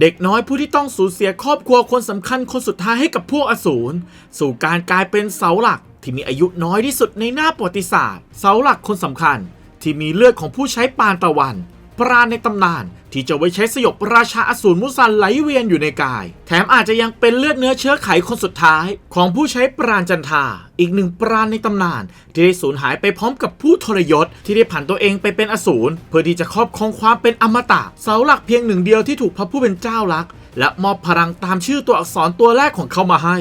เด็กน้อยผู้ที่ต้องสูญเสียครอบครัวคนสำคัญคนสุดท้ายให้กับพวกอสูร สู่การกลายเป็นเสาหลักที่มีอายุน้อยที่สุดในหน้าประวัติศาสตร์ เสาหลักคนสำคัญ ที่มีเลือดของผู้ใช้ปานตะวัน ปราณในตำนาน ที่จะไว้ใช้สยบราชาอสูรมุสันไหลเวียนอยู่ในกาย แถมอาจจะยังเป็นเลือดเนื้อเชื้อไขคนสุดท้าย ของผู้ใช้ปราณจันทา อีกหนึ่งปราณในตำนาน ที่ได้สูญหายไปพร้อมกับผู้ทรยศ ที่ได้ผันตัวเองไปเป็นอสูรเพื่อที่จะครอบครองความเป็นอมตะเสาหลักเพียงหนึ่งเดียวที่ถูกพระผู้เป็นเจ้ารัก และมอบพลังตามชื่อตัวอักษรตัวแรกของเขามาให้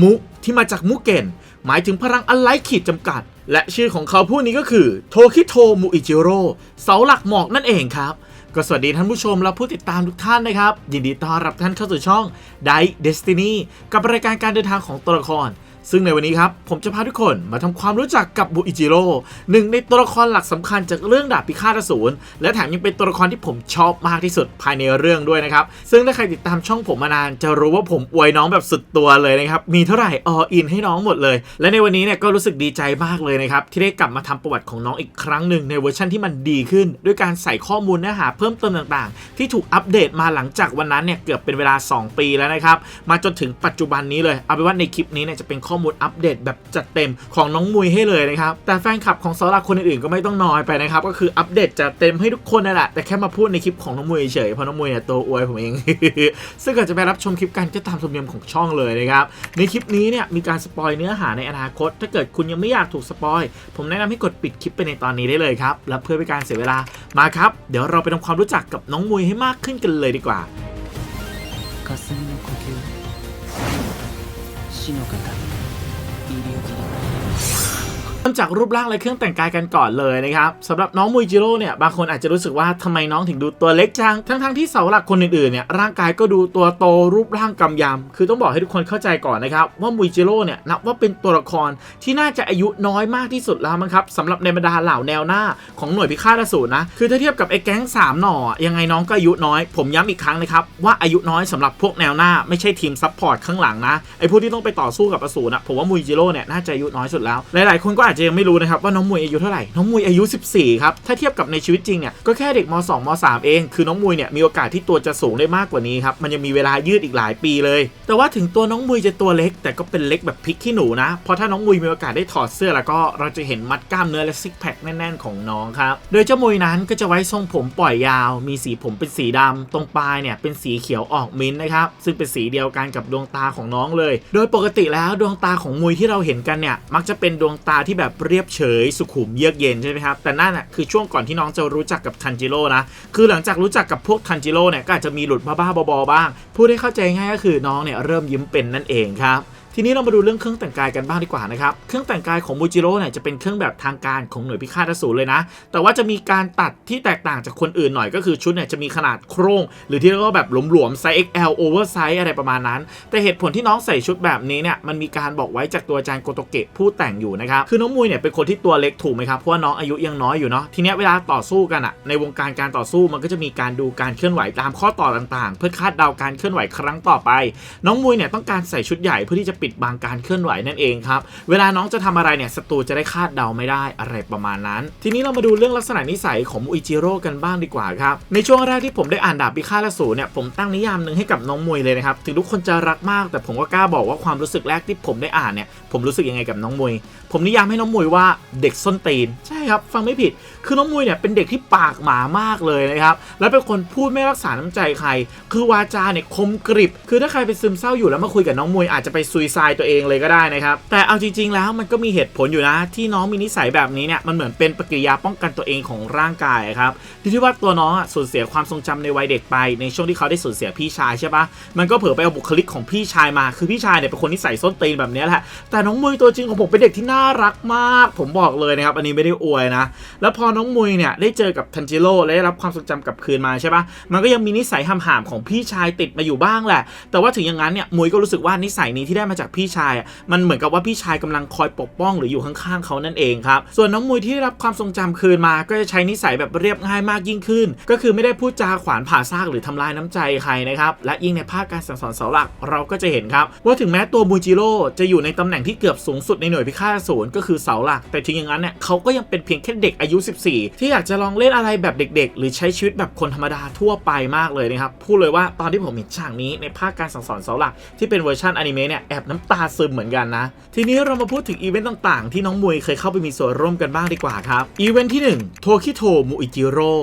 มุที่มาจากมุเกนหมายถึงพลังอันไร้ขีดจำกัด และชื่อของเขาผู้นี้ก็คือโทคิโทมุอิจิโร่เสาหลักหมอกนั่นเองครับ ก็สวัสดีท่านผู้ชมและผู้ติดตามทุกท่านนะครับ ยินดีต้อนรับท่านเข้าสู่ช่อง d i เดสตินีกับรายการการเดินทางของตัวละคร ซึ่งในวันนี้ครับ ผมจะพาทุกคนมาทำความรู้จักกับบุอิจิโร่หนึ่งในตัวละครหลักสำคัญจากเรื่องดาบพิฆาตอสูรและแถมยังเป็นตัวละครที่ผมชอบมากที่สุดภายในเรื่องด้วยนะครับ ซึ่งถ้าใครติดตามช่องผมมานานจะรู้ว่าผมอวยน้องแบบสุดตัวเลยนะครับ มีเท่าไหร่ออินให้น้องหมดเลย และในวันนี้เนี่ยก็รู้สึกดีใจมากเลยนะครับที่ได้กลับมาทำประวัติของน้องอีกครั้งหนึ่งในเวอร์ชันที่มันดีขึ้น ด้วยการใส่ข้อมูลเนื้อหาเพิ่มเติมต่างๆ ที่ถูกอัปเดตมาหลังจากวันนั้นเนี่ยเกือบเป็นเวลา 2 ปีแล้วนะครับมาจนถึงปัจจุบันนี้เลยเอาเป็นว่าในคลิปนี้เนี่ยจะเป็นข้อมูลอัปเดตแบบจัดเต็มของน้องมุยให้เลยนะครับ แต่แฟนคลับของสาราคนอื่นๆก็ไม่ต้องน้อยไปนะครับ ก็คืออัปเดตจัดเต็มให้ทุกคนนั่นแหละ แต่แค่มาพูดในคลิปของน้องมุยเฉยๆเพราะน้องมุยเนี่ยตัวอวยผมเอง ซึ่งก่อนจะไปรับชมคลิปกันก็ตามธรรมเนียมของช่องเลยนะครับ ในคลิปนี้เนี่ยมีการสปอยเนื้อหาในอนาคต ถ้าเกิดคุณยังไม่อยากถูกสปอย ผมแนะนำให้กดปิดคลิปไปในตอนนี้ได้เลยครับ และเพื่อเป็นการเสียเวลา มาครับ เดี๋ยวเราไปทำความรู้จักกับน้องมุยให้มากขึ้นกันเลยดีกว่า 霞の呼吸死の型医療機 เริ่ มจากรูปร่างและเครื่องแต่งกายกันก่อนเลยนะครับสำหรับน้องมุยจิโร่เนี่ยบางคนอาจจะรู้สึกว่าทำไมน้องถึงดูตัวเล็กจัง ทั้งๆที่เสาหลักคนอื่นๆเนี่ยร่างกายก็ดูตัวโตรูปร่างกำยำคือต้องบอกให้ทุกคนเข้าใจก่อนนะครับว่ามุยจิโร่เนี่ยนับว่าเป็นตัวละครที่น่าจะอายุน้อยมากที่สุดแล้วมั้งครับสำหรับในบรรดาเหล่าแนวหน้าของหน่วยพิฆาตอสูรนะคือถ้าเทียบกับไอ้แก๊งสามหน่อยังไงน้องก็อายุน้อย ผมย้ำอีกครั้งนะครับว่าอายุน้อยสำหรับพวกแนวหน้า ไม่ใช่ทีมซัพพอร์ตข้างหลังนะไอ้พวกที่ต้องไปต่อสู้กับอสูรนะผมว่ามุยจิโร่เนี่ยน่าจะอายุน้อยสุดแล้วหลายๆคนก็อาจจะยังไม่รู้นะครับว่าน้องมุยอายุเท่าไหร่ น้องมุยอายุ 14 ครับ ถ้าเทียบกับในชีวิตจริงเนี่ย ก็แค่เด็กม 2ม3เอง คือน้องมุยเนี่ยมีโอกาสที่ตัวจะสูงได้มากกว่านี้ครับ มันยังมีเวลายืดอีกหลายปีเลย แต่ว่าถึงตัวน้องมุยจะตัวเล็ก แต่ก็เป็นเล็กแบบพริกขี้หนูนะ เพราะถ้าน้องมุยมีโอกาสได้ถอดเสื้อแล้วก็เราจะเห็นมัดกล้ามเนื้อและซิกแพคแน่นๆของน้องครับ โดยเจ้ามุยนั้นก็จะไว้ทรงผมปล่อยยาว มีสีผมเป็นสีดำตรงปลายเนี่ยเป็นสีเขียวออกมิ้นท์นะครับ ซึ่งเป็นสีเดียวกันกับดวงตาของน้องเลย โดยปกติแล้วดวงตาของมุยที่เราเห็นกันเนี่ยมักจะเป็นดวงตาที่แบบเรียบเฉยสุขุมเยือกเย็นใช่ไหมครับ แต่นั่นอะคือช่วงก่อนที่น้องจะรู้จักกับทันจิโร่นะ คือหลังจากรู้จักกับพวกทันจิโร่เนี่ยก็อาจจะมีหลุดบ้าๆบอๆบ้าง พูดให้เข้าใจง่ายก็คือน้องเนี่ยเริ่มยิ้มเป็นนั่นเองครับ ทีนี้เรามาดูเรื่องเครื่องแต่งกายกันบ้างดีกว่านะครับ เครื่องแต่งกายของมูจิโร่เนี่ยจะเป็นเครื่องแบบทางการของหน่วยพิฆาตอสูรเลยนะ แต่ว่าจะมีการตัดที่แตกต่างจากคนอื่นหน่อยก็คือชุดเนี่ยจะมีขนาดโครงหรือที่เรียกว่าแบบหลวมๆไซส์ XL oversize อะไรประมาณนั้น แต่เหตุผลที่น้องใส่ชุดแบบนี้เนี่ยมันมีการบอกไว้จากตัวอาจารย์โกโตเกะผู้แต่งอยู่นะครับคือน้องมุยเนี่ยเป็นคนที่ตัวเล็กถูกไหมครับเพราะว่าน้องอายุยังน้อยอยู่เนาะทีนี้เวลาต่อสู้กันอะในวงการการต่อสู้มันก็จะมีการดูการเคลื่อนไหวตามข้อต่อต่างๆ เพื่อคาดเดาการเคลื่อนไหวครั้งต่อไป น้องมุยเนี่ยต้องการใส่ชุดใหญ่เพื่อที่จะปิดบังการเคลื่อนไหวนั่นเองครับ เวลาน้องจะทำอะไรเนี่ยศัตรูจะได้คาดเดาไม่ได้อะไรประมาณนั้น ทีนี้เรามาดูเรื่องลักษณะนิสัยของมุยจิโร่กันบ้างดีกว่าครับ ในช่วงแรกที่ผมได้อ่านดาบพิฆาตอสูรเนี่ยผมตั้งนิยามหนึ่งให้กับน้องมุยเลยนะครับ ถึงทุกคนจะรักมาก แต่ผมก็กล้าบอกว่าความรู้สึกแรกที่ผมได้อ่านเนี่ยผมรู้สึกยังไงกับน้องมุยผมนิยามให้น้องมุยว่าเด็กส้นตีน ใช่ครับ ฟังไม่ผิด คือน้องมุยเนี่ยเป็นเด็กที่ปากหมามากเลยนะครับ แล้วเป็นคนพูดไม่รักษาน้ำใจใคร คือวาจาเนี่ยคมกริบ คือถ้าใครเป็นซึมเศร้าอยู่แล้วมาคุยกับน้องมุยอาจจะไปซุยซด์ตัวเองเลยก็ได้นะครับ แต่เอาจริง ๆ แล้วมันก็มีเหตุผลอยู่นะ ที่น้องมีนิสัยแบบนี้เนี่ยมันเหมือนเป็นปฏิกิริยาป้องกันตัวเองของร่างกายครับที่ว่าตัวน้องอะสูญเสียความทรงจำในวัยเด็กไป ในช่วงที่เขาได้สูญเสียพี่ชายใช่ปะมันก็เผลอไปเอาบุคลิกของพี่ชายมา คือพี่ชายเนี่ยเป็นคนนิสัยส้นตีนแบบนี้แหละ แต่น้องมุยตัวจริงของผมเป็นเด็กที่น่ารักมาก ผมบอกเลยนะครับ อันนี้ไม่ได้อวยนะ แล้วพอน้องมุยเนี่ยได้เจอกับทันจิโร่และได้รับความทรงจำกลับคืนมาใช่ปะมันก็ยังมีนิสัยห่ำๆของพี่ชายติดมาอยู่บ้างแหละ แต่ว่าถึงอย่างนั้นเนี่ยมุยก็รู้สึกว่านิสัยนี้ที่ได้มาจากพี่ชายอะมันเหมือนกับว่าพี่ชายกำลังคอยปกป้องหรืออยู่ข้างๆเขานั่นเองครับส่วนน้องมุยที่ได้รับความทรงจำคืนมา ก็จะใช้นิสัยแบบเรียบง่ายมากยิ่งขึ้น ก็คือไม่ได้พูดจาขวานผ่าซากหรือทำลายน้ำใจใครนะครับและยิ่งในภาคการสั่งสอนเสาหลักเราก็จะเห็นครับว่าถึงแม้ตัวมูจิโร่จะอยู่ในตำแหน่งที่เกือบสูงสุดในหน่วยพิฆาตอสูรก็คือเสาหลัก แต่ถึงอย่างนั้นเนี่ยเขาก็ยังเป็นเพียงแค่เด็กอายุ14 ที่อยากจะลองเล่นอะไรแบบเด็ก ๆ หรือใช้ชีวิตแบบคนธรรมดาทั่วไปมากเลยนะครับ พูดเลยว่าตอนที่ผมเห็นฉากนี้ในภาคการสั่งสอนเสาหลักที่เป็นเวอร์ชันอนิเมะเนี่ยแอบน้ำตาซึมเหมือนกันนะ ทีนี้เรามาพูดถึงอีเวนต์ต่างๆ ที่น้องมวยเคยเข้าไปมีส่วนร่วมกันบ้างดีกว่าครับอีเวนต์ที่1โทคิโทมุอิจิโร่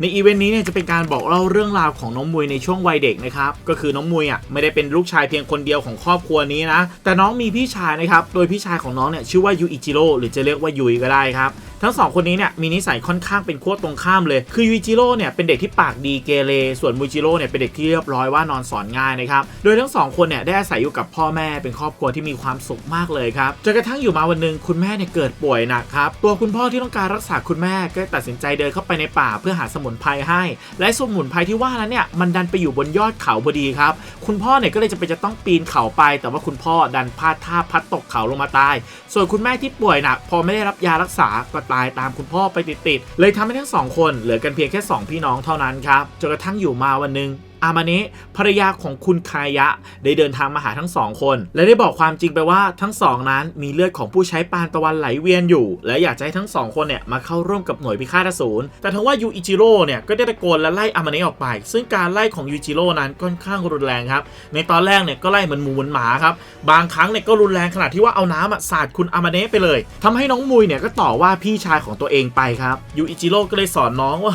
ในอีเวนต์นี้เนี่ยจะเป็นการบอกเล่าเรื่องราวของน้องมวยในช่วงวัยเด็กนะครับ ก็คือน้องมวยอะไม่ได้เป็นลูกชายเพียงคนเดียวของครอบครัวนี้นะ แต่น้องมีพี่ชายนะครับ โดยพี่ชายของน้องเนี่ยชื่อว่ายูอิจิโร่หรือจะเรียกว่ายุยก็ได้ครับ ทั้งสองคนนี้เนี่ยมีนิสัยค่อนข้างเป็นขั้วตรงข้ามเลย คือยูจิโร่เนี่ยเป็นเด็กที่ปากดีเกเร ส่วนมูจิโร่เนี่ยเป็นเด็กที่เรียบร้อยว่านอนสอนง่ายนะครับ โดยทั้งสองคนเนี่ยได้อาศัยอยู่กับพ่อแม่เป็นครอบครัวที่มีความสุขมากเลยครับ จนกระทั่งอยู่มาวันหนึ่งคุณแม่เนี่ยเกิดป่วยหนักครับ ตัวคุณพ่อที่ต้องการรักษาคุณแม่ก็ตัดสินใจเดินเข้าไปในป่าเพื่อหาสมุนไพรให้ และสมุนไพรที่ว่านั้นเนี่ยมันดันไปอยู่บนยอดเขาพอดีครับ คุณพ่อเนี่ยก็เลยจะเป็นจะต้องปีนเขาไป แต่ว่าคุณพ่อดันพลาดท่าพัดตกเขาลงมาตาย ส่วนคุณแม่ที่ป่วยหนักพอไม่ได้รับยารักษาก็ตายตามคุณพ่อไปติดๆเลยทำให้ทั้งสองคนเหลือกันเพียงแค่ 2 พี่น้องเท่านั้นครับจนกระทั่งอยู่มาวันหนึ่ง อามาเนะภรรยาของคุณคายะ ได้เดินทางมาหาทั้งสองคน และได้บอกความจริงไปว่าทั้งสองนั้นมีเลือดของผู้ใช้ปานตะวันไหลเวียนอยู่ และอยากจะให้ทั้งสองคนเนี่ยมาเข้าร่วมกับหน่วยพิฆาตอสูรแต่ทั้งว่ายูอิจิโร่เนี่ยก็ได้ตะโกนและไล่อามาเนะออกไป ซึ่งการไล่ของยูอิจิโร่นั้นค่อนข้างรุนแรงครับในตอนแรกเนี่ยก็ไล่เหมือนหมูเหมือนหมาครับบางครั้งเนี่ยก็รุนแรงขนาดที่ว่าเอาน้ำอะสาดคุณอามาเนะไปเลยทำให้น้องมุยเนี่ยก็ต่อว่าพี่ชายของตัวเองไปครับยูอิจิโร่ก็เลยสอนน้องว่า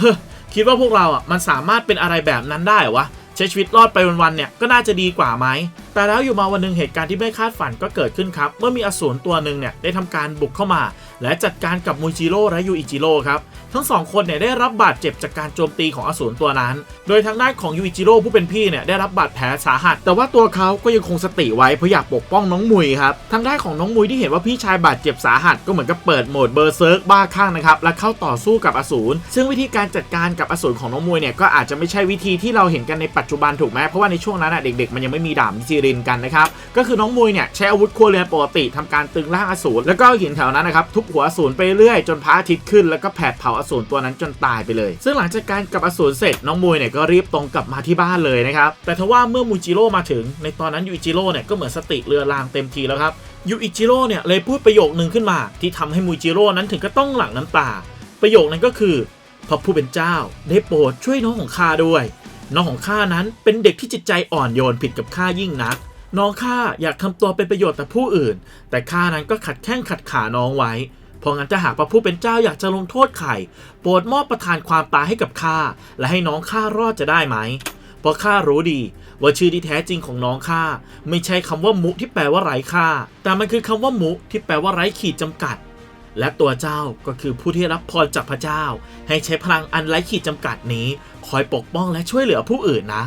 คิดว่าพวกเราอะมันสามารถเป็นอะไรแบบนั้นได้วะ ใช้ชีวิตรอดไปวันๆเนี่ยก็น่าจะดีกว่าไหมแต่แล้วอยู่มาวันหนึ่งเหตุการณ์ที่ไม่คาดฝันก็เกิดขึ้นครับ เมื่อมีอสูรตัวหนึ่งเนี่ยได้ทำการบุกเข้ามา และจัดการกับมูจิโร่และยูอิจิโร่ครับทั้งสองคนเนี่ยได้รับบาดเจ็บจากการโจมตีของอสูรตัวนั้น โดยทางด้านของยูอิจิโร่ผู้เป็นพี่เนี่ยได้รับบาดแผลสาหัส แต่ว่าตัวเขาก็ยังคงสติไว้เพราะอยากปกป้องน้องมุยครับทางด้านของน้องมุยที่เห็นว่าพี่ชายบาดเจ็บสาหัสก็เหมือนกับเปิดโหมดเบอร์เซิร์กบ้าคลั่งนะครับและเข้าต่อสู้กับอสูรซึ่งวิธีการจัดการกับอสูรของน้องมุยเนี่ยก็อาจจะไม่ใช่วิธีที่เราเห็นกันในปัจจุบันถูกไหมเพราะว่าในช่วงนั้นเด็กๆมันยังไม่มีดาบมิจิรินกันนะครับ ก็คือน้องมุยเนี่ยใช้อาวุธครัวเรือนปกติทำการตึงร่างอสูรแล้วก็หินแถวนั้นนะครับทุบหัวอสูรไปเรื่อยจนพระอาทิตย์ขึ้นแล้วก็แผดเผาอสูรตัวนั้นจนตายไปเลย ซึ่งหลังจากการกับอสูรเสร็จน้องมุยเนี่ยก็รีบตรงกลับมาที่บ้านเลยนะครับแต่ทว่าเมื่อมูจิโร่มาถึง ในตอนนั้นยูอิจิโร่เนี่ยก็เหมือนสติเรือรางเต็มทีแล้วครับยูอิจิโร่เนี่ยเลยพูดประโยคนึงขึ้นมา ที่ทำให้มูจิโร่นั้นถึงก็ต้องหลั่งน้ำตา ประโยคนั้นก็คือพระผู้เป็นเจ้าได้โปรดช่วยน้องของข้าด้วย น้องของข้านั้นเป็นเด็กที่จิตใจอ่อนโยนผิดกับข้ายิ่งนัก น้องข้าอยากทำตัวเป็นประโยชน์ต่อผู้อื่น แต่ข้านั้นก็ขัดแข้งขัดขาน้องไว้ เพราะงั้นถ้าหากพระผู้เป็นเจ้าอยากจะลงโทษใครโปรดมอบประทานความตายให้กับข้าและให้น้องข้ารอดจะได้ไหมเพราะข้ารู้ดี ว่าชื่อที่แท้จริงของน้องข้าไม่ใช่คำว่ามุที่แปลว่าไร้ค่า แต่มันคือคำว่ามุที่แปลว่าไร้ขีดจำกัด และตัวเจ้าก็คือผู้ที่รับพรจากพระเจ้า ให้ใช้พลังอันไร้ขีดจำกัดนี้ คอยปกป้องและช่วยเหลือผู้อื่นนะ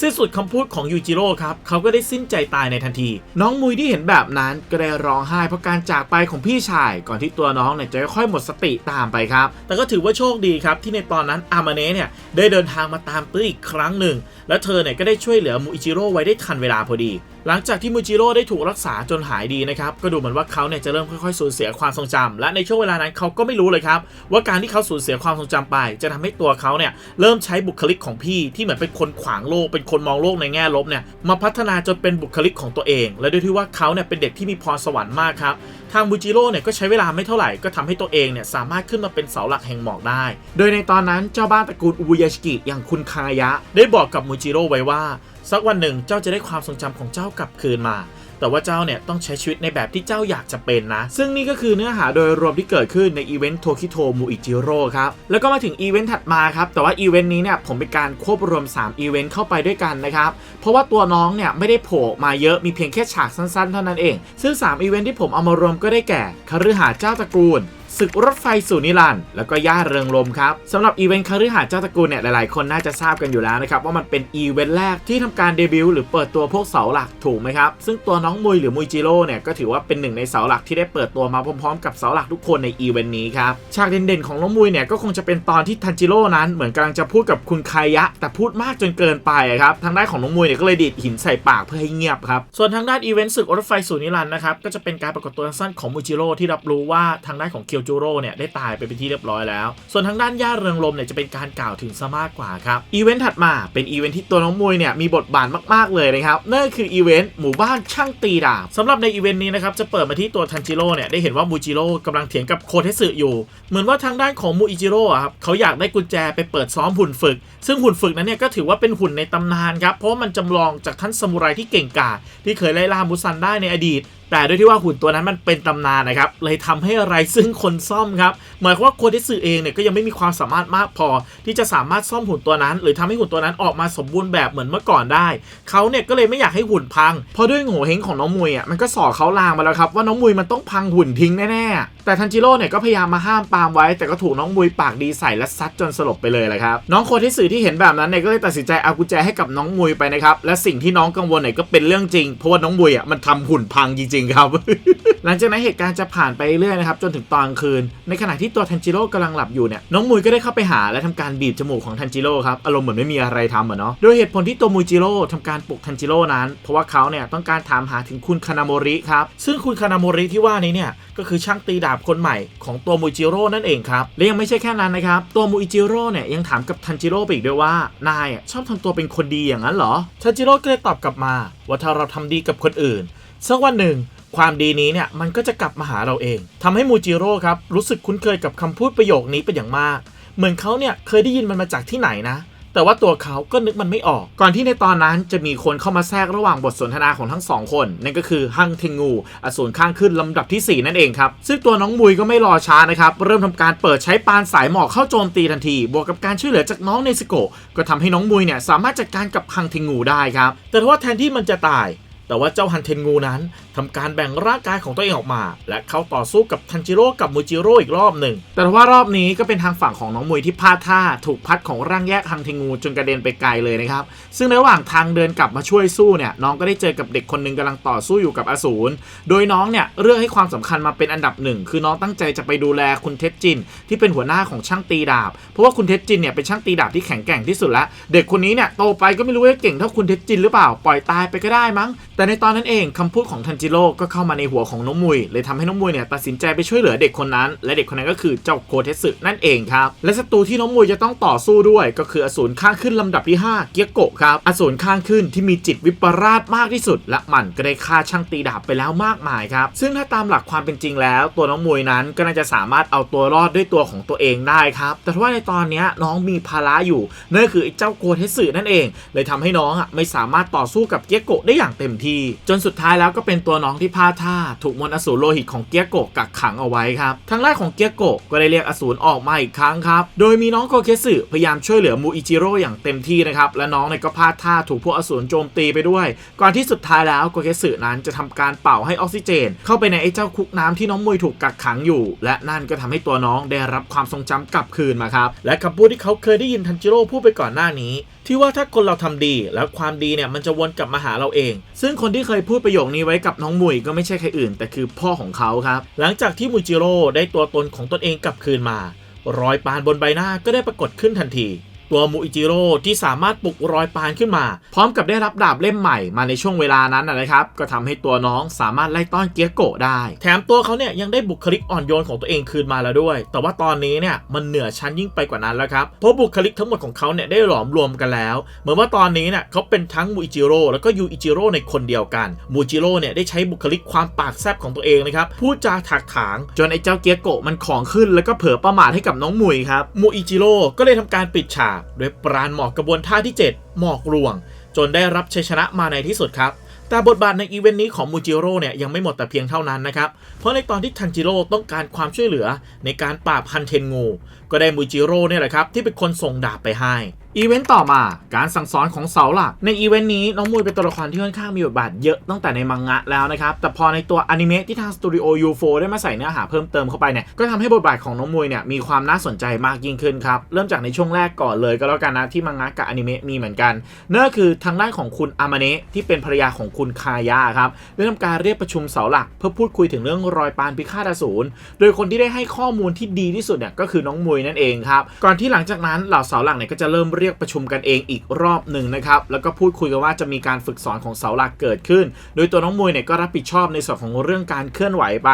สิ้นสุดคำพูดของยูจิโร่ครับ เขาก็ได้สิ้นใจตายในทันที น้องมุยที่เห็นแบบนั้นก็ได้ร้องไห้เพราะการจากไปของพี่ชาย ก่อนที่ตัวน้องเนี่ยจะค่อยๆหมดสติตามไปครับ แต่ก็ถือว่าโชคดีครับ ที่ในตอนนั้นอามาเนะเนี่ยได้เดินทางมาตามตื้ออีกครั้งหนึ่ง และเธอเนี่ยก็ได้ช่วยเหลือมูอิจิโร่ไว้ได้ทันเวลาพอดีหลังจากที่มูจิโร่ได้ถูกรักษาจนหายดีนะครับก็ดูเหมือนว่าเขาเนี่ยจะเริ่มค่อยๆสูญเสียความทรงจำและในช่วงเวลานั้นเขาก็ไม่รู้เลยครับว่าการที่เขาสูญเสียความทรงจำไป จะทำให้ตัวเขาเนี่ยเริ่มใช้บุคลิกของพี่ที่เหมือนเป็นคนขวางโลกเป็นคนมองโลกในแง่ลบเนี่ยมาพัฒนาจนเป็นบุคลิกของตัวเอง และด้วยที่ว่าเขาเนี่ยเป็นเด็กที่มีพรสวรรค์มากครับทางบูจิโร่เนี่ยก็ใช้เวลาไม่เท่าไหร่ก็ทำให้ตัวเองเนี่ยสามารถขึ้นมาเป็นเสาหลักแห่งหมอกได้ โดยในตอนนั้นเจ้าบ้านตระกูลอุบุยาชิกิอย่างคุณคายะ ได้บอกกับมูจิโร่ไว้ว่า สักวันหนึ่งเจ้าจะได้ความทรงจำของเจ้ากลับคืนมา แต่ว่าเจ้าเนี่ยต้องใช้ชีวิตในแบบที่เจ้าอยากจะเป็นนะ ซึ่งนี่ก็คือเนื้อหาโดยรวมที่เกิดขึ้นในอีเวนต์โทคิโตมูอิจิโร่ครับ แล้วก็มาถึงอีเวนต์ถัดมาครับ แต่ว่าอีเวนต์นี้เนี่ยผมเป็นการควบรวม 3 อีเวนต์เข้าไปด้วยกันนะครับ เพราะว่าตัวน้องเนี่ยไม่ได้โผล่มาเยอะมีเพียงแค่ฉากสั้นๆ เท่านั้นเอง ซึ่ง 3 อีเวนต์ที่ผมเอามารวมก็ได้แก่คฤหาสน์เจ้าตระกูล ศึกรถไฟสู่นิรันดร์แล้วก็ย่าเริงรมครับสำหรับอีเวนต์คฤหาสน์เจ้าตระกูลเนี่ยหลายๆ คนน่าจะทราบกันอยู่แล้วนะครับว่ามันเป็นอีเวนต์แรกที่ทำการเดบิวต์หรือเปิดตัวพวกเสาหลักถูกไหมครับซึ่งตัวน้องมุยหรือมุยจิโร่เนี่ยก็ถือว่าเป็นหนึ่งในเสาหลักที่ได้เปิดตัวมาพร้อมๆ กับเสาหลักทุกคนในอีเวนต์นี้ครับฉากเด่นๆของน้องมุยเนี่ยก็คงจะเป็นตอนที่ทันจิโร่นั้นเหมือนกำลังจะพูดกับคุณคายะ แต่พูดมากจนเกินไปครับทางด้านของน้องมุยเนี่ยก็เลยดีดหินใส่ปากเพื่อให้เงียบครับส่วนทางด้านอีเวนต์ศึกรถไฟสู่นิรันดร์นะครับก็จะเป็นการปรากฏตัวสั้นของมุจิโร่ที่รับรู้ว่าทางด้านของเคียวยวจูโร่เนี่ยได้ตายไปเป็นที่เรียบร้อยแล้ว ส่วนทางด้านย่าเริงลมเนี่ยจะเป็นการกล่าวถึงซะมากกว่าครับอีเวนต์ถัดมาเป็นอีเวนต์ที่ตัวน้องมวยเนี่ยมีบทบาทมากๆเลยนะครับนั่นคืออีเวนต์หมู่บ้านช่างตีดาบสำหรับในอีเวนต์นี้นะครับจะเปิดมาที่ตัวทันจิโร่เนี่ยได้เห็นว่ามูจิโร่กำลังเถียงกับโคเทสึอยู่ เหมือนว่าทางด้านของมูอิจิโร่อะครับเขาอยากได้กุญแจไปเปิดซ้อมหุ่นฝึก ซึ่งหุ่นฝึกนั้นเนี่ยก็ถือว่าเป็นหุ่นในตำนานครับเพราะมันจำลองจากท่านซามูไรที่เก่งกาจที่เคยไล่ล่ามุซันได้ในอดีต แต่ด้วยที่ว่าหุ่นตัวนั้นมันเป็นตำนานนะครับ เลยทำให้ไรซึ่งคนซ่อมครับหมายความว่าโคเดสึเองเนี่ยก็ยังไม่มีความสามารถมากพอ ที่จะสามารถซ่อมหุ่นตัวนั้น หรือทำให้หุ่นตัวนั้นออกมาสมบูรณ์แบบเหมือนเมื่อก่อนได้เขาเนี่ยก็เลยไม่อยากให้หุ่นพังเพราะด้วยโง่เฮงของน้องมวยอะมันก็สอเขาลางมาแล้วครับว่าน้องมวยมันต้องพังหุ่นทิ้งแน่ๆแต่ทันจิโร่เนี่ยก็พยายามมาห้ามปามไว้ แต่ก็ถูกน้องมวยปากดีใส่และซัดจนสลบไปเลยแหละครับน้องโคเทสึที่เห็นแบบนั้นเนี่ยก็เลยตัดสินใจเอากุญแจให้กับน้องมวยไปนะครับและสิ่งที่น้องกังวลเนี่ยก็เป็นเรื่องจริงเพราะว่าน้องมวยอะมันทำหุ่นพังจริงๆครับ หลังจากนั้นเหตุการณ์จะผ่านไปเรื่อยนะครับจนถึงตอนคืน ในขณะที่ตัวทันจิโร่กำลังหลับอยู่เนี่ยน้องมุยก็ได้เข้าไปหาและทำการบีบจมูกของทันจิโร่ครับอารมณ์เหมือนไม่มีอะไรทำอะเนาะโดยเหตุผลที่ตัวมูจิโร่ทำการปลุกทันจิโร่นั้น เพราะว่าเขาเนี่ยต้องการถามหาถึงคุณคานาโมริครับซึ่งคุณคานาโมริที่ว่านี้เนี่ยก็คือช่างตีดาบคนใหม่ของตัวมูจิโร่นั่นเองครับและยังไม่ใช่แค่นั้นนะครับตัวมูจิโร่เนี่ยยังถามกับทันจิโร่ไปอีกด้วยว่านายชอบทำตัวเป็นคนดีอย่างนั้นเหรอทันจิโร่ก็เลยตอบกลับมา ว่าถ้าเราทำดีกับคนอื่น สักวันหนึ่ง ความดีนี้เนี่ยมันก็จะกลับมาหาเราเองทำให้มูจิโร่ครับรู้สึกคุ้นเคยกับคำพูดประโยคนี้เป็นอย่างมาก เหมือนเขาเนี่ยเคยได้ยินมันมาจากที่ไหนนะ แต่ว่าตัวเขาก็นึกมันไม่ออก ก่อนที่ในตอนนั้นจะมีคนเข้ามาแทรกระหว่างบทสนทนาของทั้งสองคน นั่นก็คือฮังเทงูอสูรข้างขึ้นลำดับทีสี่ 4 นั่นเองครับ ซึ่งตัวน้องมุยก็ไม่รอช้านะครับเริ่มทำการเปิดใช้ปานสายหมอกเข้าโจมตีทันที บวกกับการช่วยเหลือจากน้องเนสโกก็ทำให้น้องมุยเนี่ยสามารถจัดการกับฮังเทงูได้ครับแต่ว่าแทนที่มันจะตาย แต่ว่าเจ้าฮันเทนงูนั้นทำการแบ่งร่างกายของตัวเองออกมา และเข้าต่อสู้กับทันจิโร่กับมูจิโร่อีกรอบหนึ่ง แต่ว่ารอบนี้ก็เป็นทางฝั่งของน้องมวยที่พลาดท่าถูกพัดของร่างแยกฮันเทนงูจนกระเด็นไปไกลเลยนะครับ ซึ่งระหว่างทางเดินกลับมาช่วยสู้เนี่ยน้องก็ได้เจอกับเด็กคนหนึ่งกำลังต่อสู้อยู่กับอสูร โดยน้องเนี่ยเลือกให้ความสำคัญมาเป็นอันดับหนึ่งคือน้องตั้งใจจะไปดูแลคุณเทสจิน ที่เป็นหัวหน้าของช่างตีดาบ เพราะว่าคุณเทสจินเนี่ยเป็นช่างตีดาบที่แข็งแกร่งที่สุดล้วเด็กคนนี้เนี่ยโตไปก็ไม่รู้ว่าเก่งเท่าคุณเทสจินหรือเปล่าปล่อยตายไปก็ได้มั้งแต่ในตอนนั้นเองคำพูดของทันจิโร่ก็เข้ามาในหัวของน้องมุย เลยทำให้น้องมุยเนี่ยตัดสินใจไปช่วยเหลือเด็กคนนั้น และเด็กคนนั้นก็คือเจ้าโคเทสึนั่นเองครับ และศัตรูที่น้องมุยจะต้องต่อสู้ด้วย ก็คืออสูรข้างขึ้นลำดับที่ 5 เกียโกะครับ อสูรข้างขึ้นที่มีจิตวิปราชมากที่สุด และมันก็ได้ฆ่าช่างตีดาบไปแล้วมากมายครับ ซึ่งถ้าตามหลักความเป็นจริงแล้ว ตัวน้องมุยนั้นก็น่าจะสามารถเอาตัวรอดด้วยตัวของตัวเองได้ครับ แต่ว่าในตอนนี้น้องมีภาระอยู่นั่นคือไอ้เจ้าโคเทสึนั่นเอง เลยทำให้น้องอะไม่สามารถต่อสู้กับเกียโกะได้อย่างเต็มที่จนสุดท้ายแล้วก็เป็นตัวน้องที่พลาดท่า ถูกมนต์อสูรโลหิตของเกียโกะกักขังเอาไว้ครับทางด้านของเกียโกะก็ได้เรียกอสูรออกมาอีกครั้งครับโดยมีน้องโคเคสึพยายามช่วยเหลือมูอิจิโร่อย่างเต็มที่นะครับและน้องเนี่ยก็พลาดท่าถูกพวกอสูรโจมตีไปด้วย ก่อนที่สุดท้ายแล้วโคเคสึนั้นจะทำการเป่าให้ออกซิเจน เข้าไปในไอ้เจ้าคุกน้ำที่น้องมวยถูกกักขังอยู่ และนั่นก็ทำให้ตัวน้องได้รับความทรงจำกลับคืนมาครับและคำพูดที่เขาเคยได้ยินทันจิโร่พูดไปก่อนหน้านี้ ที่ว่าถ้าคนเราทำดีแล้วความดีเนี่ยมันจะวนกลับมาหาเราเอง ซึ่งคนที่เคยพูดประโยคนี้ไว้กับน้องมุยก็ไม่ใช่ใครอื่น แต่คือพ่อของเขาครับ หลังจากที่มูจิโร่ได้ตัวตนของตนเองกลับคืนมา รอยปานบนใบหน้าก็ได้ปรากฏขึ้นทันที ตัวมูอิจิโร่ที่สามารถปลุกรอยปานขึ้นมา พร้อมกับได้รับดาบเล่มใหม่มาในช่วงเวลานั้นนะครับ ก็ทำให้ตัวน้องสามารถไล่ต้อนเกียโกะได้ แถมตัวเขาเนี่ยยังได้บุคลิกอ่อนโยนของตัวเองคืนมาแล้วด้วย แต่ว่าตอนนี้เนี่ยมันเหนือชั้นยิ่งไปกว่านั้นแล้วครับ เพราะบุคลิกทั้งหมดของเขาเนี่ยได้หลอมรวมกันแล้ว เหมือนว่าตอนนี้เนี่ยเขาเป็นทั้งมูอิจิโร่แล้วก็ยูอิจิโร่ในคนเดียวกัน มูจิโร่เนี่ยได้ใช้บุคลิกความปากแซบของตัวเองนะครับ พูดจาถักถาง จนไอ้เจ้าเกียโกะมันของขึ้น แล้วก็เผลอประมาทให้กับน้องมุยครับ มูอิจิโร่ก็เลยทำการปิดฉากโดยปราณหมอกกระบวนท่าที่ 7 หมอกลวง จนได้รับชัยชนะมาในที่สุดครับ แต่บทบาทในอีเวนต์นี้ของมูจิโร่เนี่ยยังไม่หมดแต่เพียงเท่านั้นนะครับ เพราะในตอนที่ทันจิโร่ต้องการความช่วยเหลือในการปราบฮันเทนงู ก็ได้มูจิโร่เนี่ยแหละครับที่เป็นคนส่งดาบไปให้ อีเวนต์ต่อมาการสั่งสอนของเสาหลักในอีเวนต์นี้น้องมุยเป็นตัวละครที่ค่อนข้างมีบทบาทเยอะตั้งแต่ในมังงะแล้วนะครับ แต่พอในตัวอนิเมะที่ทางสตูดิโอ UFO ได้มาใส่เนื้อหาเพิ่มเติมเข้าไปเนี่ยก็ทำให้บทบาทของน้องมุยเนี่ยมีความน่าสนใจมากยิ่งขึ้นครับ เริ่มจากในช่วงแรกก่อนเลยก็แล้วกันนะที่มังงะกับอนิเมะมีเหมือนกันนั่นก็คือทางด้านของคุณอามาเนะที่เป็นภรรยาของคุณคายาครับได้ทำการเรียกประชุมเสาหลัก เพื่อพูดคุยถึงเรื่องรอยปานพิฆาตอสูรโดยคนที่ได้ให้ข้อมูลที่ดีที่สุดเนี่ยก็คือน้องมุยนั่นเองครับก่อนที่หลังจากนั้นเหล่าเสาหลักเนี่ยก็จะเริ่มเรียกประชุมกันเองอีกรอบหนึ่งนะครับ แล้วก็พูดคุยกันว่าจะมีการฝึกสอนของเสาหลักเกิดขึ้น โดยตัวน้องมวยเนี่ยก็รับผิดชอบในส่วนของเรื่องการเคลื่อนไหวไป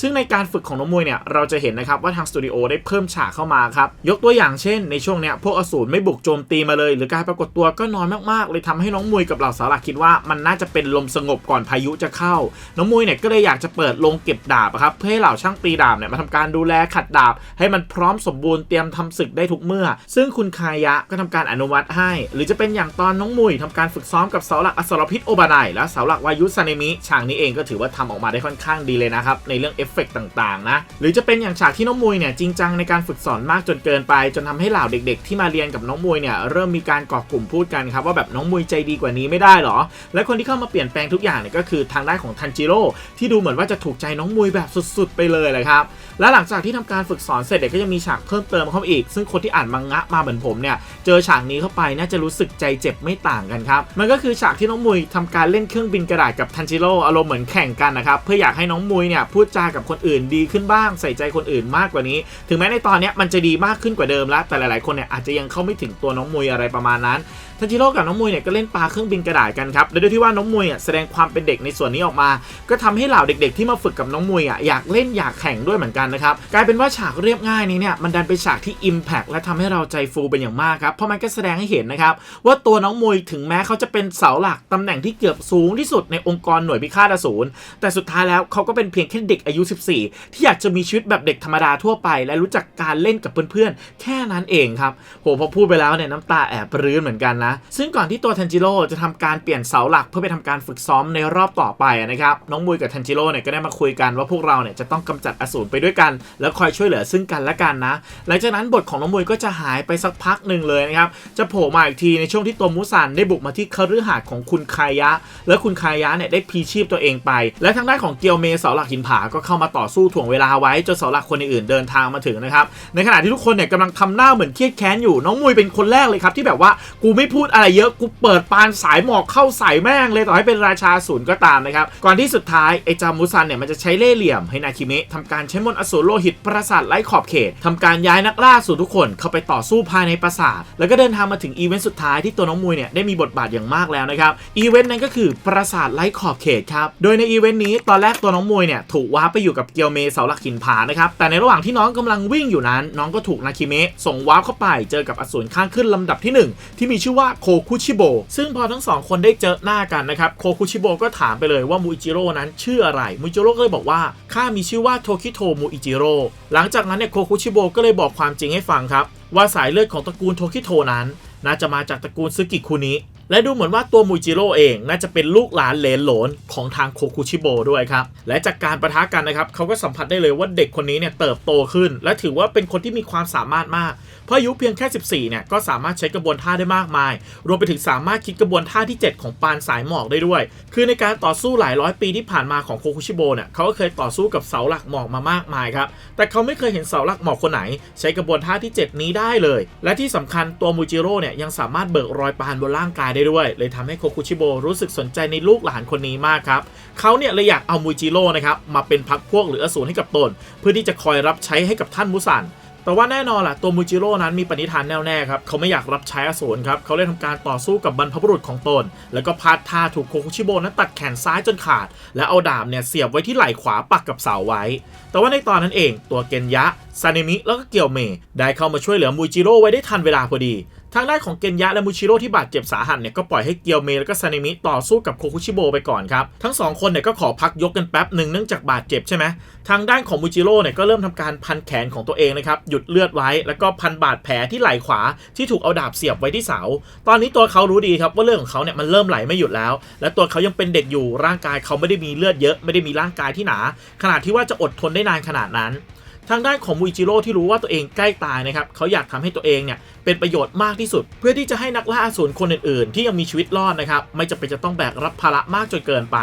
ซึ่งในการฝึกของน้องมวยเนี่ยเราจะเห็นนะครับว่าทางสตูดิโอได้เพิ่มฉากเข้ามาครับยกตัวอย่างเช่นในช่วงเนี้ยพวกอสูรไม่บุกโจมตีมาเลย หรือการปรากฏตัวก็น้อยมากๆ เลยทำให้น้องมวยกับเหล่าเสาหลักคิดว่า มันน่าจะเป็นลมสงบก่อนพายุจะเข้า น้องมวยเนี่ยก็เลยอยากจะเปิดโรงเก็บดาบครับเพื่อให้เหล่าช่างตีดาบเนี่ยมาทำการดูแลขัดดาบ ให้มันพร้อมสมบูรณ์เตรียมทำศึกได้ทุกเมื่อ ซึ่งคุณคายะก็ทำการอนุมัติให้ หรือจะเป็นอย่างตอนน้องมุยทำการฝึกซ้อมกับเสาหลักอสรพิษโอบานายและเสาหลักวายุซาเนมิฉากนี้เองก็ถือว่าทำออกมาได้ค่อนข้างดีเลยนะครับในเรื่องเอฟเฟกต์ต่างๆนะหรือจะเป็นอย่างฉากที่น้องมุยเนี่ยจริงจังในการฝึกสอนมากจนเกินไป จนทำให้เหล่าเด็ก ๆ ที่มาเรียนกับน้องมุยเนี่ยเริ่มมีการก่อกลุ่มพูดกันครับว่าแบบน้องมุยใจดีกว่านี้ไม่ได้หรอ และคนที่เข้ามาเปลี่ยนแปลงทุกอย่างเนี่ยก็คือทางด้านของทันจิโร่ที่ดูเหมือนว่าจะถูกใจน้องมุยแบบสุดๆ ไปเลยเลยครับและหลังจากที่ทำการฝึกสอนเสร็จเด็กก็ยังมีฉากเพิ่มเติมเข้าอีก ซึ่งคนที่อ่านมังงะมาเหมือนผมเนี่ยเจอฉากนี้เข้าไปน่าจะรู้สึกใจเจ็บไม่ต่างกันครับ มันก็คือฉากที่น้องมุยทำการเล่นเครื่องบินกระดาษกับทันจิโร่อารมณ์เหมือนแข่งกันนะครับ เพื่ออยากให้น้องมุยเนี่ยพูดจากับคนอื่นดีขึ้นบ้าง ใส่ใจคนอื่นมากกว่านี้ ถึงแม้ในตอนนี้มันจะดีมากขึ้นกว่าเดิมแล้ว แต่หลาย ๆ คนเนี่ยอาจจะยังเข้าไม่ถึงตัวน้องมุยอะไรประมาณนั้น ทันจิโร่กับน้องมวยเนี่ยก็เล่นปลาเครื่องบินกระดาษกันครับและด้วยที่ว่าน้องมวยอะแสดงความเป็นเด็กในส่วนนี้ออกมา ก็ทำให้เหล่าเด็ก ๆ ที่มาฝึกกับน้องมวยอะอยากเล่นอยากแข่งด้วยเหมือนกันนะครับกลายเป็นว่าฉากเรียบง่ายนี้เนี่ยมันดันเป็นฉากที่ Impact และทำให้เราใจฟูเป็นอย่างมากครับเพราะมันก็แสดงให้เห็นนะครับว่าตัวน้องมวยถึงแม้เขาจะเป็นเสาหลักตำแหน่งที่เกือบสูงที่สุดในองค์กรหน่วยพิฆาตอสูรแต่สุดท้ายแล้วเขาก็เป็นเพียงแค่เด็กอายุ 14 ที่อยากจะมีชีวิตแบบเด็กธรรมดาทั่วไป และรู้จักการเล่นกับเพื่อนๆแค่นั้นเองครับโหพอพูดไปแล้วเนี่ยน้ำตาแอบรื้นเหมือนกันนะซึ่งก่อนที่ตัวทันจิโร่จะทำการเปลี่ยนเสาหลักเพื่อไปทำการฝึกซ้อมในรอบต่อไปนะครับ น้องมุยกับทันจิโร่เนี่ยก็ได้มาคุยกันว่าพวกเราเนี่ยจะต้องกำจัดอสูรไปด้วยกัน แล้วคอยช่วยเหลือซึ่งกันและกันนะ หลังจากนั้นบทของน้องมุยก็จะหายไปสักพักหนึ่งเลยนะครับ จะโผล่มาอีกทีในช่วงที่ตัวมุสันได้บุกมาที่คฤหาสน์ของคุณคายะ และคุณคายะเนี่ยได้พีชีพตัวเองไป และทางด้านของเกียวเมเสาหลักหินผาก็เข้ามาต่อสู้ถ่วงเวลาไว้จนเสาหลักคนอื่นๆเดินทางมาถึงนะครับ ในขณะที่ทุกคนเนี่ยกำลังทำหน้าเหมือนเครียดแค้นอยู่น้องมุยเป็นคนแรกเลยครับที่แบบว่ากูไม่พููดอะไรเยอะกูเปิดปานสายหมอกเข้าใส่แม่งเลยต่อให้เป็นราชาศูนย์ก็ตามนะครับ ก่อนที่สุดท้ายไอ้จามุซันเนี่ยมันจะใช้เล่เหลี่ยมให้นาคิเมะทำการใช้มนต์อสูรโลหิตปราสาทไร้ขอบเขตทำการย้ายนักล่าสู่ทุกคนเข้าไปต่อสู้ภายในปราสาท แล้วก็เดินทางมาถึงอีเวนต์สุดท้ายที่ตัวน้องมุยเนี่ยได้มีบทบาทอย่างมากแล้วนะครับอีเวนต์นั้นก็คือปราสาทไร้ขอบเขตครับโดยในอีเวนต์นี้ตอนแรกตัวน้องมุยเนี่ยถูกว้าไปอยู่กับเกียวเมเสาหลักหินผานะครับแต่ในระหว่างที่น้องกำลังวิ่งอยู่นั้น น้องก็ถูกนาคิเมะส่งว้าเข้าไปเจอกับอสูรข้างขึ้นลำดับที่หนึ่งที่มีชื่อว่าโคคุชิโบซึ่งพอทั้งสองคนได้เจอหน้ากันนะครับโคคุชิโบก็ถามไปเลยว่ามูอิจิโร่นั้นชื่ออะไรมูอิจิโร่ก็เลยบอกว่าข้ามีชื่อว่าโทคิโทมูอิจิโร่หลังจากนั้นเนี่ยโคคุชิโบก็เลยบอกความจริงให้ฟังครับว่าสายเลือดของตระกูลโทคิโทนั้นน่าจะมาจากตระกูลซึกิคุนิ และดูเหมือนว่าตัวมูจิโร่เองน่าจะเป็นลูกหลานเลนหลนของทางโคคุชิโบด้วยครับ และจากการประทะกันนะครับเขาก็สัมผัสได้เลยว่าเด็กคนนี้เนี่ยเติบโตขึ้น และถือว่าเป็นคนที่มีความสามารถมาก เพราะอายุเพียงแค่ 14เนี่ยก็สามารถใช้กระบวนท่าได้มากมาย รวมไปถึงสามารถคิดกระบวนท่าที่ 7 ของปานสายหมอกได้ด้วย คือในการต่อสู้หลายร้อยปีที่ผ่านมาของโคคุชิโบเนี่ยเขาก็เคยต่อสู้กับเสาหลักหมอกมามากมายครับแต่เขาไม่เคยเห็นเสาหลักหมอกคนไหน ใช้กระบวนท่าที่ 7 นี้ได้เลย และที่สำคัญตัวมูจิโร่เนี่ยยังสามารถเบิกรอยปานบนร่างกายได้ด้วย เลยทำให้โคคุชิโบรู้สึกสนใจในลูกหลานคนนี้มากครับเขาเนี่ยเลยอยากเอามูจิโร่นะครับมาเป็นพักพวกหรืออสูรให้กับตน เพื่อที่จะคอยรับใช้ให้กับท่านมุสันแต่ว่าแน่นอนล่ะตัวมูจิโร่นั้นมีปณิธานแน่วแน่ครับเขาไม่อยากรับใช้อสูรครับเขาเลยทำการต่อสู้กับบรรพบุรุษของตน แล้วก็พลาดท่าถูกโคคุชิโบนั้นตัดแขนซ้ายจนขาด แล้วเอาดาบเนี่ยเสียบไว้ที่ไหล่ขวาปักกับเสาไว้ แต่ว่าในตอนนั้นเองตัวเกนยะซาเนมิแล้วก็เกียวเมได้เข้ามาช่วยเหลือมูจิโร่ไว้ได้ทันเวลาพอดี ทางด้านของเกนยะและมูชิโร่ที่บาดเจ็บสาหัสเนี่ยก็ปล่อยให้เกียวเมแล้วก็ซานิมิต่อสู้กับโคคุชิโบไปก่อนครับ ทั้งสองคนเนี่ยก็ขอพักยกกันแป๊บหนึ่งเนื่องจากบาดเจ็บใช่ไหมทางด้านของมูจิโร่เนี่ยก็เริ่มทำการพันแขนของตัวเองนะครับหยุดเลือดไว้แล้วก็พันบาดแผลที่ไหล่ขวาที่ถูกเอาดาบเสียบไว้ที่เสา ตอนนี้ตัวเขารู้ดีครับว่าเลือดของเขาเนี่ยมันเริ่มไหลไม่หยุดแล้ว และตัวเขายังเป็นเด็กอยู่ร่างกายเขาไม่ได้มีเลือดเยอะ ไม่ได้มีร่างกายที่หนา ขนาดที่ว่าจะอดทนได้นานขนาดนั้น ทางด้านของมูอิจิโร่ที่รู้ว่าตัวเองใกล้ตายนะครับเขาอยากทำให้ตัวเองเนี่ยเป็นประโยชน์มากที่สุด เพื่อที่จะให้นักล่าอสูรคนอื่นๆ ที่ยังมีชีวิตรอดนะครับไม่จำเป็นจะต้องแบกรับภาระมากจนเกินไป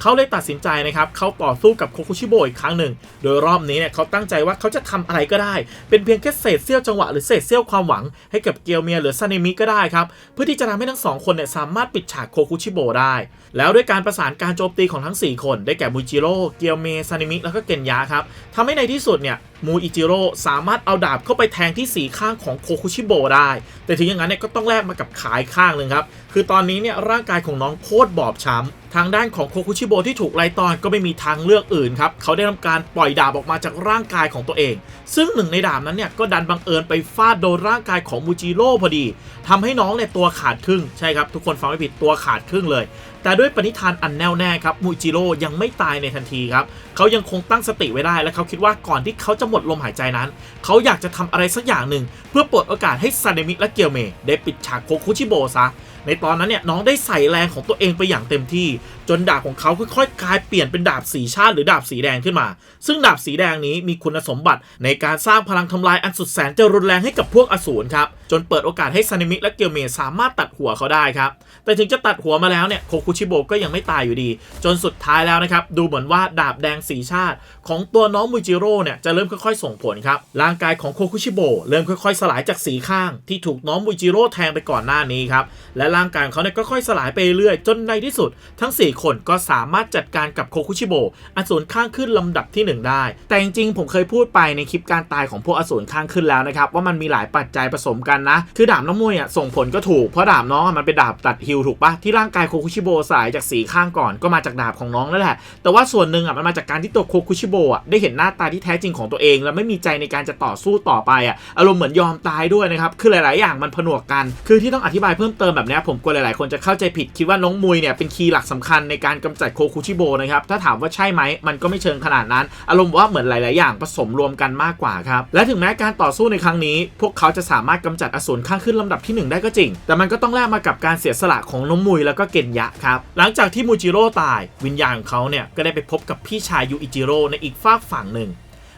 เขาเลยตัดสินใจนะครับเขาต่อสู้กับโคคุชิโบอีกครั้งหนึ่ง โดยรอบนี้เนี่ยเขาตั้งใจว่าเขาจะทำอะไรก็ได้ เป็นเพียงแค่เศษเสี้ยวจังหวะหรือเศษเสี้ยวความหวังให้กับเกียวเมียหรือซาเนมิก็ได้ครับเพื่อที่จะทำให้ทั้งสองคนเนี่ยสามารถปิดฉากโคคุชิโบได้ แล้วด้วยการประสานการโจมตีของทั้ง 4 คน ได้แก่มูจิโร่เกียวเมซานิมิแล้วก็เกนยะครับทำให้ในที่สุดเนี่ย มูอิจิโร่สามารถเอาดาบเข้าไปแทงที่สีข้างของโคคุชิโบได้ แต่ถึงอย่างนั้นเนี่ยก็ต้องแลกมากับขายข้างหนึ่งครับ คือตอนนี้เนี่ยร่างกายของน้องโคตรบอบช้ำ ทางด้านของโคคุชิโบที่ถูกไล่ตอนก็ไม่มีทางเลือกอื่นครับ เขาได้ทำการปล่อยดาบออกมาจากร่างกายของตัวเอง ซึ่งหนึ่งในดาบนั้นเนี่ยก็ดันบังเอิญไปฟาดโดนร่างกายของมูจิโร่พอดีทำให้น้องเนี่ยตัวขาดครึ่ง ใช่ครับทุกคนฟังไม่ผิดตัวขาดครึ่งเลย แต่ด้วยปณิธานอันแน่วแน่ครับมูจิโร่ยังไม่ตายในทันทีครับเขายังคงตั้งสติไว้ได้ และเขาคิดว่าก่อนที่เขาจะหมดลมหายใจนั้น เขาอยากจะทำอะไรสักอย่างหนึ่ง เพื่อเปิดโอกาสให้ซาเดมิและเกียวเมได้ปิดฉากโคคุชิโบะซะในตอนนั้นเนี่ยน้องได้ใส่แรงของตัวเองไปอย่างเต็มที่ จนดาบของเขาค่อยๆกลายเปลี่ยนเป็นดาบสีชาติหรือดาบสีแดงขึ้นมา ซึ่งดาบสีแดงนี้มีคุณสมบัติในการสร้างพลังทำลายอันสุดแสนจะรุนแรงให้กับพวกอสูรครับจนเปิดโอกาสให้ซานิมิและเกียวเมสามารถตัดหัวเขาได้ครับแต่ถึงจะตัดหัวมาแล้วเนี่ยโคคุชิโบก็ยังไม่ตายอยู่ดี จนสุดท้ายแล้วนะครับ ดูเหมือนว่าดาบแดงสีชาติ ของตัวน้องมูจิโร่เนี่ยจะเริ่มค่อยๆ ส่งผลครับ ร่างกายของโคคุชิโบเริ่มค่อยๆ สลายจากสีข้าง ที่ถูกน้องมูจิโร่แทงไปก่อนหน้านี้ครับ และร่างกายของเขาเนี่ยก็ค่อยสลายไปเรื่อยจนในที่สุด ทั้ง 4 คนก็สามารถจัดการกับโคคุชิโบอสูรข้างขึ้นลำดับที่ 1 ได้ แต่จริงๆผมเคยพูดไปในคลิปการตายของพวกอสูรข้างขึ้นแล้วนะครับว่ามันมีหลายปัจจัยผสมกันนะ คือดาบน้องมวยอะส่งผลก็ถูกเพราะดาบน้องมันเป็นดาบตัดฮิลถูกปะที่ร่างกายโคคุชิโบสายจากสีข้างก่อนก็มาจากดาบของน้องนั่นแหละ แต่ว่าส่วนหนึ่งอะมันมาจากการที่ตัวโคคุชิโบอะได้เห็นหน้าตาที่แท้จริงของตัวเอง และไม่มีใจในการจะต่อสู้ต่อไปอะอารมณ์เหมือนยอมตายด้วยนะครับคือหลาย ๆ อย่างมันผนวกกัน คือที่ต้องอธิบายเพิ่มเติมแบบนี้ผมกลัวหลาย ๆ คนจะเข้าใจผิดคิดว่าน้องมวยเนี่ยเป็นคีย์หลักสำคัญในการกำจัดโคคุชิโบนะครับถ้าถามว่าใช่ไหมมันก็ไม่เชิงขนาดนั้น อารมณ์ว่าเหมือนหลาย ๆ อย่างผสมรวมกันมากกว่าครับและถึงแม้การต่อสู้ในครั้งนี้ พวกเขาจะสามารถกำจัดอสูรข้างขึ้นลำดับที่หนึ่งได้ก็จริง แต่มันก็ต้องแลกมากับการเสียสละของน้องมุยแล้วก็เกนยะครับหลังจากที่มูจิโร่ตายวิญญาณของเขาเนี่ยก็ได้ไปพบกับพี่ชายยูอิจิโร่ในอีกฝากฝั่งหนึ่ง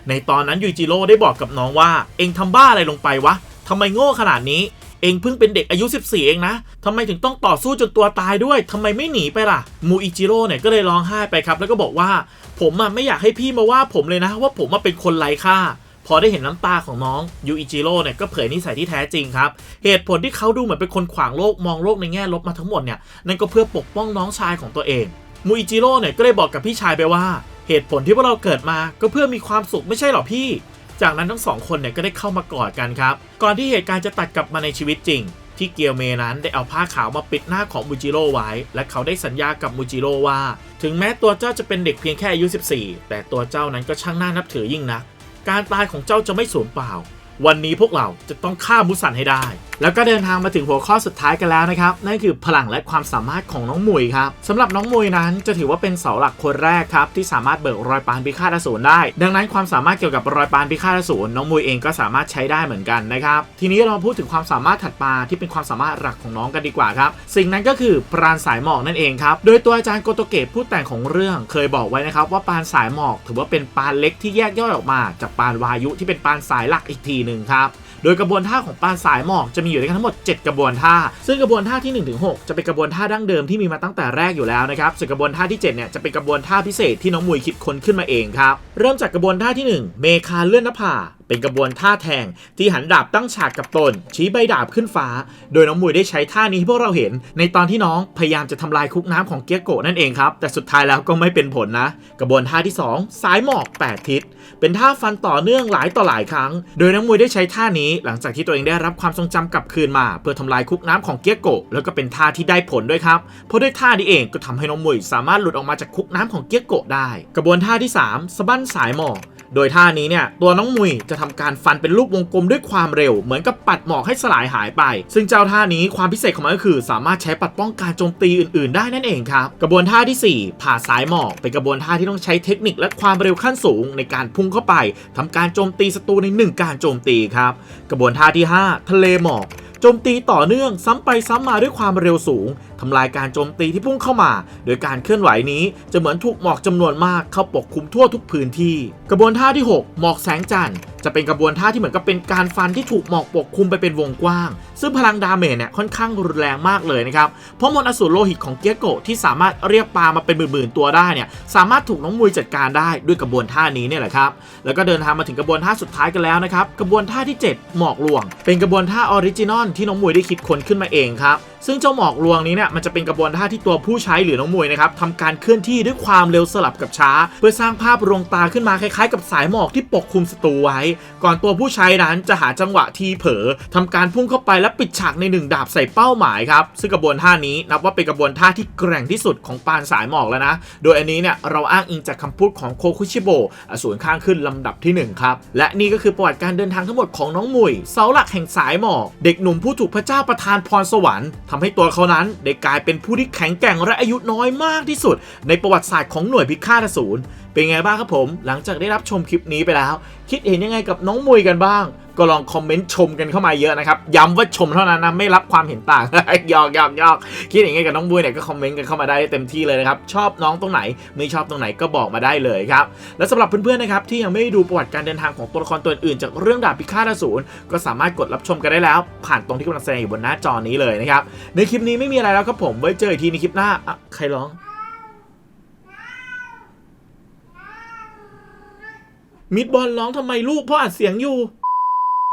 ในตอนนั้นยูอิจิโร่ได้บอกกับน้องว่า เองทำบ้าอะไรลงไปวะทำไมโง่ขนาดนี้ เองเพิ่งเป็นเด็กอายุ 14 เองนะทำไมถึงต้องต่อสู้จนตัวตายด้วยทำไมไม่หนีไปล่ะ มูอิจิโร่เนี่ยก็เลยร้องไห้ไปครับ แล้วก็บอกว่า ผมอะไม่อยากให้พี่มาว่าผมเลยนะ ว่าผมมาเป็นคนไร้ค่า พอได้เห็นน้ำตาของน้องยูอิจิโร่เนี่ยก็เผยนิสัยที่แท้จริงครับ เหตุผลที่เขาดูเหมือนเป็นคนขวางโลกมองโลกในแง่ลบมาทั้งหมดเนี่ยนั่นก็เพื่อปกป้องน้องชายของตัวเองมูอิจิโร่เนี่ยก็เลยบอกกับพี่ชายไปว่า เหตุผลที่พวกเราเกิดมาก็เพื่อมีความสุขไม่ใช่หรอพี่ จากนั้นทั้งสองคนเนี่ยก็ได้เข้ามากอดกันครับ ก่อนที่เหตุการณ์จะตัดกลับมาในชีวิตจริง ที่เกียวเมนั้นได้เอาผ้าขาวมาปิดหน้าของมูจิโร่ไว้ และเขาได้สัญญากับมูจิโร่ว่า ถึงแม้ตัวเจ้าจะเป็นเด็กเพียงแค่อายุ 14 แต่ตัวเจ้านั้นก็ช่างน่านับถือยิ่งนัก การตายของเจ้าจะไม่สูญเปล่า วันนี้พวกเราจะต้องฆ่ามุสันให้ได้ แล้วก็เดินทางมาถึงหัวข้อสุดท้ายกันแล้วนะครับ นั่นคือพลังและความสามารถของน้องมุยครับสำหรับน้องมุยนั้นจะถือว่าเป็นเสาหลักคนแรกครับที่สามารถเบิกรอยปานพิฆาตอสูรได้ ดังนั้นความสามารถเกี่ยวกับรอยปานพิฆาตอสูรน้องมุยเองก็สามารถใช้ได้เหมือนกันนะครับ ทีนี้เรามาพูดถึงความสามารถถัดมาที่เป็นความสามารถหลักของน้องกันดีกว่าครับ สิ่งนั้นก็คือปราณสายหมอกนั่นเองครับ โดยตัวอาจารย์โกโตเกะผู้แต่งของเรื่องเคยบอกไว้นะครับว่าปานสายหมอก ถือว่าเป็นปานเล็กที่แยกย่อยออกมา จากปานวายุที่เป็นปานสายหลักอีกทีหนึ่งครับ โดยกระบวนท่าของปานสายหมอกจะมีอยู่ด้วยกันทั้งหมด 7 กระบวนท่า ซึ่งกระบวนท่าที่ 1-6 จะเป็นกระบวนท่าดั้งเดิมที่มีมาตั้งแต่แรกอยู่แล้วนะครับส่วนกระบวนท่าที่7เนี่ยจะเป็นกระบวนท่าพิเศษที่น้องมุยคิดค้นขึ้นมาเองครับเริ่มจากกระบวนท่าที่ 1 เมคาเลื่อนหน้าผา เป็นกระบวนท่าแทงที่หันดาบตั้งฉากกับตน ชี้ใบดาบขึ้นฟ้า โดยน้องมุยได้ใช้ท่านี้ให้พวกเราเห็น ในตอนที่น้องพยายามจะทำลายคุกน้ำของเกียโกะนั่นเองครับ แต่สุดท้ายแล้วก็ไม่เป็นผลนะ กระบวนท่าที่ 2 สายหมอก 8 ทิศ เป็นท่าฟันต่อเนื่องหลายต่อหลายครั้ง โดยนักมวยได้ใช้ท่านี้หลังจากที่ตัวเองได้รับความทรงจำกลับคืนมา เพื่อทำลายคุกน้ำของเกียโกะแล้วก็เป็นท่าที่ได้ผลด้วยครับเพราะด้วยท่านี้เองก็ทำให้น้องมวยสามารถหลุดออกมาจากคุกน้ำของเกียโกะได้ กระบวนท่าที่ 3สะบั้นสายหมอก โดยท่านี้เนี่ยตัวน้องมุยจะทำการฟันเป็นรูปวงกลมด้วยความเร็ว เหมือนกับปัดหมอกให้สลายหายไป ซึ่งเจ้าท่านี้ความพิเศษของมันก็คือ สามารถใช้ปัดป้องการโจมตีอื่น ๆ ได้นั่นเองครับ กระบวนท่าที่ 4 ผ่าสายหมอกเป็นกระบวนท่าที่ต้องใช้เทคนิคและความเร็วขั้นสูง ในการพุ่งเข้าไปทำการโจมตีศัตรูในหนึ่งการโจมตีครับ กระบวนท่าที่ 5 ทะเลหมอก โจมตีต่อเนื่องซ้ำไปซ้ำมาด้วยความเร็วสูงทำลายการโจมตีที่พุ่งเข้ามา โดยการเคลื่อนไหวนี้จะเหมือนถูกหมอกจำนวนมากเข้าปกคลุมทั่วทุกพื้นที่ กระบวนท่าที่ 6 หมอกแสงจันทร์ จะเป็นกระบวนท่าที่เหมือนกับเป็นการฟันที่ถูกหมอกปกคลุมไปเป็นวงกว้าง ซึ่งพลังดาเมจเนี่ยค่อนข้างรุนแรงมากเลยนะครับ เพราะมนอสูรโลหิตของเกียโกะที่สามารถเรียกปลามาเป็นหมื่นๆตัวได้เนี่ยสามารถถูกน้องมุยจัดการได้ด้วยกระบวนท่านี้เนี่ยแหละครับ แล้วก็เดินทางมาถึงกระบวนท่าสุดท้ายกันแล้วนะครับกระบวนท่าที่ 7 หมอกลวง เป็นกระบวนท่าออริจินอลที่น้องมุยได้คิดค้นขึ้นมาเองครับ ซึ่งเจ้าหมอกลวงนี้เนี่ยมันจะเป็นกระบวนท่าที่ตัวผู้ใช้หรือน้องมวยนะครับทำการเคลื่อนที่ด้วยความเร็วสลับกับช้า เพื่อสร้างภาพรวงตาขึ้นมาคล้ายๆ กับสายหมอกที่ปกคลุมศัตรูไว้ ก่อนตัวผู้ใช้นั้นจะหาจังหวะทีเผลอทำการพุ่งเข้าไปและปิดฉากในหนึ่งดาบใส่เป้าหมายครับซึ่งกระบวนท่านี้นับว่าเป็นกระบวนท่าที่แกร่งที่สุดของปานสายหมอกแล้วนะ โดยอันนี้เนี่ยเราอ้างอิงจากคำพูดของโคคุชิโบะอสูรข้างขึ้นลำดับที่หนึ่งครับ และนี่ก็คือประวัติการเดินทางทั้งหมดของน้องมุยเสาหลักแห่งสายหมอกเด็กหนุ่มผู้ถูกพระเจ้าประทานพรสวรรค์ทำให้ตัวเขานั้นได้กลายเป็นผู้ที่แข็งแกร่งและอายุน้อยมากที่สุด ในประวัติศาสตร์ของหน่วยพิฆาตอสูร เป็นไงบ้างครับผม หลังจากได้รับชมคลิปนี้ไปแล้ว คิดเห็นยังไงกับน้องมุยกันบ้าง ก็ลองคอมเมนต์ชมกันเข้ามาเยอะนะครับ ย้ำว่าชมเท่านั้นนะไม่รับความเห็นต่างหยอกหยอกหยอกคิดยังไงกับน้องมุยเนี่ยก็คอมเมนต์กันเข้ามาได้เต็มที่เลยนะครับชอบน้องตรงไหนไม่ชอบตรงไหนก็บอกมาได้เลยครับและสำหรับเพื่อนๆนะครับที่ยังไม่ได้ดูประวัติการเดินทางของตัวละครตัวอื่นจากเรื่องดาบพิฆาตอสูรก็สามารถกดรับชมกันได้แล้ว ผ่านตรงที่กำลังแสดงอยู่บนหน้าจอนี้เลยนะครับในคลิปนี้ไม่มีอะไรแล้วครับผมไว้เจออีกทีในคลิปหน้าใครร้อง มิดบอลร้องทำไมลูกพ่ออัดเสียงอยู่